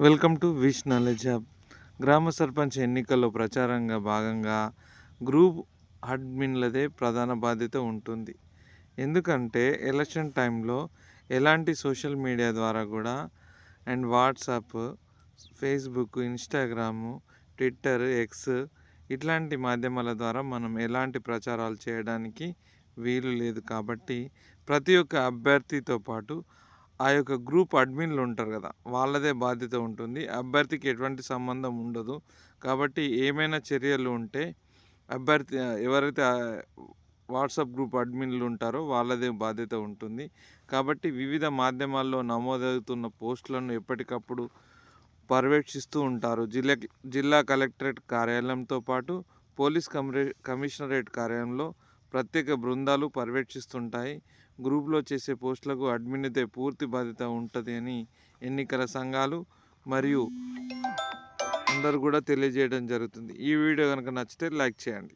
Welcome to wish knowledge hub. గ్రామ సర్పంచ్ ఎన్నికల్లో ప్రచారంగా భాగంగా గ్రూప్ అడ్మిన్లదే ప్రధాన బాధ్యత ఉంటుంది. ఎందుకంటే ఎలక్షన్ టైంలో ఎలాంటి సోషల్ మీడియా ద్వారా కూడా and WhatsApp Facebook Instagram twitter X ఇట్లాంటి మాధ్యమాల ద్వారా మనం ఎలాంటి ప్రచారాలు చేయడానికి వీలు లేదు. కాబట్టి ప్రతి ఒక్క అభ్యర్థితో పాటు ఆ యొక్క గ్రూప్ అడ్మిన్లు ఉంటారు కదా వాళ్ళదే బాధ్యత ఉంటుంది. అభ్యర్థికి ఎటువంటి సంబంధం ఉండదు. కాబట్టి ఏమైనా చర్యలు ఉంటే అభ్యర్థి ఎవరైతే వాట్సాప్ గ్రూప్ అడ్మిన్లు ఉంటారో వాళ్ళదే బాధ్యత ఉంటుంది. కాబట్టి వివిధ మాధ్యమాల్లో నమోదవుతున్న పోస్టులను ఎప్పటికప్పుడు పర్యవేక్షిస్తూ ఉంటారు. జిల్లా జిల్లా కలెక్టరేట్ కార్యాలయంతో పాటు పోలీస్ కమిరే కమిషనరేట్ కార్యాలయంలో ప్రత్యేక బృందాలు పర్యవేక్షిస్తుంటాయి. గ్రూప్లో చేసే పోస్టులకు అడ్మిన్దే పూర్తి బాధ్యత ఉంటుంది అని ఎన్నికల సంఘాలు మరియు అందరు కూడా తెలియజేయడం జరుగుతుంది. ఈ వీడియో కనుక నచ్చితే లైక్ చేయండి.